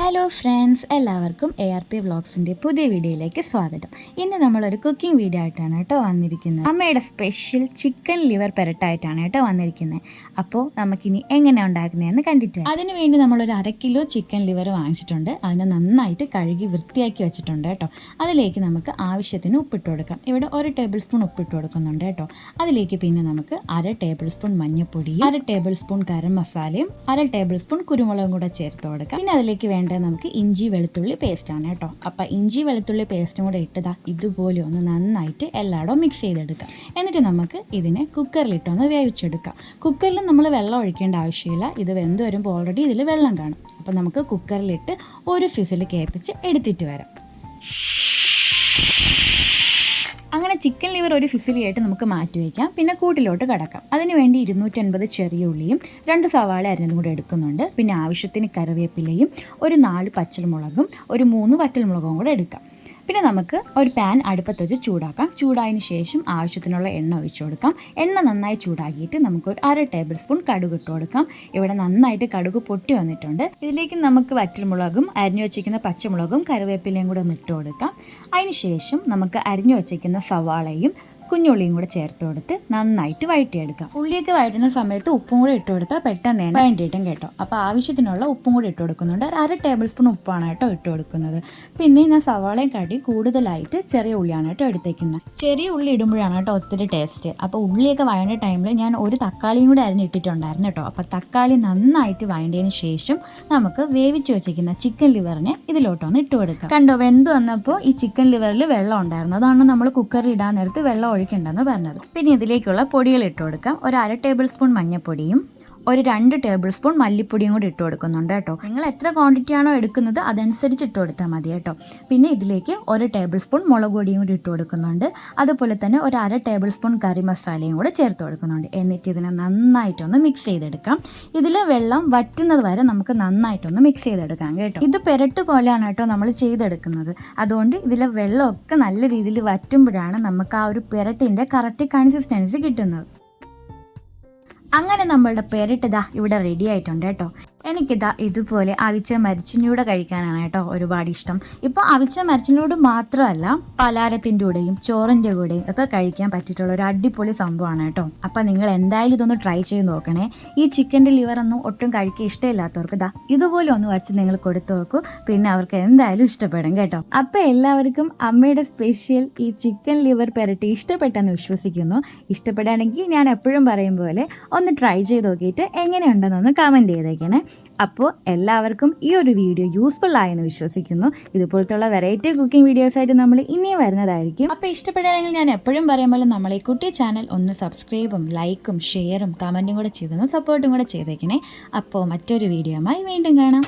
Hello friends എല്ലാവർക്കും A R P വ്ളോഗ്സിന്റെ പുതിയ വീഡിയോയിലേക്ക് സ്വാഗതം. ഇന്ന് നമ്മളൊരു കുക്കിംഗ് വീഡിയോ ആയിട്ടാണ് കേട്ടോ വന്നിരിക്കുന്നത്. അമ്മയുടെ സ്പെഷ്യൽ ചിക്കൻ ലിവർ പെരട്ടായിട്ടാണ് കേട്ടോ വന്നിരിക്കുന്നത്. അപ്പോൾ നമുക്കിനി എങ്ങനെ ഉണ്ടാക്കുന്നതെന്ന് കണ്ടിട്ട്. അതിന് വേണ്ടി നമ്മളൊരു അര കിലോ ചിക്കൻ ലിവർ വാങ്ങിച്ചിട്ടുണ്ട്. അതിനെ നന്നായിട്ട് കഴുകി വൃത്തിയാക്കി വെച്ചിട്ടുണ്ട് കേട്ടോ. അതിലേക്ക് നമുക്ക് ആവശ്യത്തിന് ഉപ്പിട്ട് കൊടുക്കാം. ഇവിടെ ഒരു ടേബിൾ സ്പൂൺ ഉപ്പിട്ട് കൊടുക്കുന്നുണ്ട് കേട്ടോ. അതിലേക്ക് പിന്നെ നമുക്ക് അര ടേബിൾ സ്പൂൺ മഞ്ഞൾപ്പൊടിയും അര ടേബിൾ സ്പൂൺ ഗരം മസാലയും അര ടേബിൾ സ്പൂൺ കുരുമുളകും കൂടെ ചേർത്ത് കൊടുക്കാം. പിന്നെ അതിലേക്ക് വേണ്ടത് നമുക്ക് ഇഞ്ചി വെളുത്തുള്ളി ആണ് കേട്ടോ. അപ്പം ഇഞ്ചി വെളുത്തുള്ളി പേസ്റ്റും കൂടെ ഇട്ടതാ ഇതുപോലെ ഒന്ന് നന്നായിട്ട് എല്ലായിടവും മിക്സ് ചെയ്തെടുക്കാം. എന്നിട്ട് നമുക്ക് ഇതിനെ കുക്കറിലിട്ടൊന്ന് വേവിച്ചെടുക്കാം. കുക്കറിൽ നമ്മൾ വെള്ളം ഒഴിക്കേണ്ട ആവശ്യമില്ല. ഇത് വെന്ത് വരുമ്പോൾ ഓൾറെഡി ഇതിൽ വെള്ളം കാണും. അപ്പം നമുക്ക് കുക്കറിലിട്ട് ഒരു ഫിസിൽ കേൾപ്പിച്ച് എടുത്തിട്ട് വരാം. അങ്ങനെ ചിക്കൻ ലിവർ ഒരു ഫിസിലിയായിട്ട് നമുക്ക് മാറ്റി വയ്ക്കാം. പിന്നെ കൂട്ടിലോട്ട് കടക്കാം. അതിനുവേണ്ടി ഇരുന്നൂറ്റൻപത് ചെറിയ ഉള്ളിയും രണ്ട് സവാള അരിഞ്ഞതും കൂടെ എടുക്കുന്നുണ്ട്. പിന്നെ ആവശ്യത്തിന് കറിവേപ്പിലയും ഒരു നാല് പച്ചമുളകും ഒരു മൂന്ന് വറ്റൽമുളകും കൂടെ എടുക്കാം. പിന്നെ നമുക്ക് ഒരു പാൻ അടുപ്പത്ത് വെച്ച് ചൂടാക്കാം. ചൂടായതിന് ശേഷം ആവശ്യത്തിനുള്ള എണ്ണ ഒഴിച്ചു കൊടുക്കാം. എണ്ണ നന്നായി ചൂടാക്കിയിട്ട് നമുക്ക് ഒരു അര ടേബിൾ സ്പൂൺ കടുക് ഇട്ട് കൊടുക്കാം. ഇവിടെ നന്നായിട്ട് കടുക് പൊട്ടി വന്നിട്ടുണ്ട്. ഇതിലേക്ക് നമുക്ക് വറ്റൽമുളകും അരിഞ്ഞു വെച്ചിരിക്കുന്ന പച്ചമുളകും കറിവേപ്പിലയും കൂടെ ഒന്ന് ഇട്ട് കൊടുക്കാം. അതിന് ശേഷം നമുക്ക് അരിഞ്ഞു വെച്ചിരിക്കുന്ന സവാളയും കുഞ്ഞുള്ളിയും കൂടെ ചേർത്ത് കൊടുത്ത് നന്നായിട്ട് വഴറ്റിയെടുക്കാം. ഉള്ളിയൊക്കെ വഴറ്റുന്ന സമയത്ത് ഉപ്പും കൂടെ ഇട്ട് കൊടുത്താൽ പെട്ടെന്ന് തന്നെ വേണ്ടിയിട്ടും കേട്ടോ. അപ്പോൾ ആവശ്യത്തിനുള്ള ഉപ്പും കൂടി ഇട്ട് കൊടുക്കുന്നുണ്ട്. അര ടേബിൾ സ്പൂൺ ഉപ്പാണ് കേട്ടോ ഇട്ട് കൊടുക്കുന്നത്. പിന്നെ ഞാൻ സവാളയും കാട്ടി കൂടുതലായിട്ട് ചെറിയ ഉള്ളിയാണ് കേട്ടോ എടുത്തേക്കുന്നത്. ചെറിയ ഉള്ളി ഇടുമ്പോഴാണ് കേട്ടോ ഒത്തിരി ടേസ്റ്റ്. അപ്പോൾ ഉള്ളിയൊക്കെ വഴണ്ട ടൈമിൽ ഞാൻ ഒരു തക്കാളിയും കൂടി അരിഞ്ഞിട്ടിട്ടുണ്ടായിരുന്നു കേട്ടോ. അപ്പോൾ തക്കാളി നന്നായിട്ട് വഴണ്ടതിന് ശേഷം നമുക്ക് വേവിച്ച് വെച്ചിരിക്കുന്ന ചിക്കൻ ലിവറിനെ ഇതിലോട്ടൊന്ന് ഇട്ട് കൊടുക്കാം. കണ്ടോ വെന്ത് വന്നപ്പോൾ ഈ ചിക്കൻ ലിവറിൽ വെള്ളം ഉണ്ടായിരുന്നു. അതാണ് നമ്മൾ കുക്കറിൽ ഇടാൻ നേരത്ത് വെള്ളം ഒഴിക്കണ്ടെന്ന് പറഞ്ഞത്. പിന്നെ ഇതിലേക്കുള്ള പൊടികൾ ഇട്ട് കൊടുക്കാം ഒരു അര ടേബിൾ സ്പൂൺ മഞ്ഞൾപ്പൊടിയും ഒരു രണ്ട് ടേബിൾ സ്പൂൺ മല്ലിപ്പൊടിയും കൂടി ഇട്ട് കൊടുക്കുന്നുണ്ട് കേട്ടോ. നിങ്ങൾ എത്ര ക്വാണ്ടിറ്റി ആണോ എടുക്കുന്നത് അതനുസരിച്ച് ഇട്ട് കൊടുത്താൽ മതി കേട്ടോ. പിന്നെ ഇതിലേക്ക് ഒരു ടേബിൾ സ്പൂൺ മുളക് പൊടിയും കൂടി ഇട്ട് കൊടുക്കുന്നുണ്ട്. അതുപോലെ തന്നെ ഒരു അര ടേബിൾ സ്പൂൺ കറി മസാലയും കൂടെ ചേർത്ത് കൊടുക്കുന്നുണ്ട്. എന്നിട്ട് ഇതിനെ നന്നായിട്ടൊന്ന് മിക്സ് ചെയ്തെടുക്കാം. ഇതിൽ വെള്ളം വറ്റുന്നത് വരെ നമുക്ക് നന്നായിട്ടൊന്ന് മിക്സ് ചെയ്തെടുക്കാം കേട്ടോ. ഇത് പെരട്ട് പോലെയാണ് കേട്ടോ നമ്മൾ ചെയ്തെടുക്കുന്നത്. അതുകൊണ്ട് ഇതിലെ വെള്ളമൊക്കെ നല്ല രീതിയിൽ വറ്റുമ്പോഴാണ് നമുക്ക് ആ ഒരു പെരട്ടിന്റെ കറക്റ്റ് കൺസിസ്റ്റൻസി കിട്ടുന്നത്. അങ്ങനെ നമ്മളുടെ പേരിട്ടതാ ഇവിടെ റെഡി ആയിട്ടുണ്ട് കേട്ടോ. എനിക്കിതാ ഇതുപോലെ അവിച്ച മരിച്ചിനൂടെ കഴിക്കാനാണ് കേട്ടോ ഒരുപാട് ഇഷ്ടം. ഇപ്പോൾ അവിച്ച മരിച്ചിനോട് മാത്രമല്ല പലാരത്തിന്റെ കൂടെയും ചോറിന്റെ കൂടെയും ഒക്കെ കഴിക്കാൻ പറ്റിയിട്ടുള്ള ഒരു അടിപൊളി സംഭവമാണ് കേട്ടോ. അപ്പം നിങ്ങൾ എന്തായാലും ഇതൊന്ന് ട്രൈ ചെയ്ത് നോക്കണേ. ഈ ചിക്കന്റെ ലിവർ ഒന്നും ഒട്ടും കഴിക്കാൻ ഇഷ്ടമില്ലാത്തവർക്ക് ഇതാ ഇതുപോലെ ഒന്ന് വച്ച് നിങ്ങൾ കൊടുത്തു നോക്കൂ. പിന്നെ അവർക്ക് എന്തായാലും ഇഷ്ടപ്പെടും കേട്ടോ. അപ്പം എല്ലാവർക്കും അമ്മയുടെ സ്പെഷ്യൽ ഈ ചിക്കൻ ലിവർ പെരട്ടി ഇഷ്ടപ്പെട്ടെന്ന് വിശ്വസിക്കുന്നു. ഇഷ്ടപ്പെടുകയാണെങ്കിൽ ഞാൻ എപ്പോഴും പറയും പോലെ ഒന്ന് ട്രൈ ചെയ്ത് നോക്കിയിട്ട് എങ്ങനെയുണ്ടെന്നൊന്ന് കമന്റ് ചെയ്തേക്കണേ. അപ്പോൾ എല്ലാവർക്കും ഈ ഒരു വീഡിയോ യൂസ്ഫുൾ ആയെന്ന് വിശ്വസിക്കുന്നു. ഇതുപോലത്തുള്ള വെറൈറ്റി കുക്കിംഗ് വീഡിയോസ് ആയിട്ട് നമ്മൾ ഇനിയും വരുന്നതായിരിക്കും. അപ്പോൾ ഇഷ്ടപ്പെടുകയാണെങ്കിൽ ഞാൻ എപ്പോഴും പറയും പോലെ ഈ കുട്ടി ചാനൽ ഒന്ന് സബ്സ്ക്രൈബും ലൈക്കും ഷെയറും കമന്റും കൂടെ ചെയ്തൊന്ന് സപ്പോർട്ടും കൂടെ ചെയ്തേക്കണേ. അപ്പോൾ മറ്റൊരു വീഡിയോയുമായി വീണ്ടും കാണാം.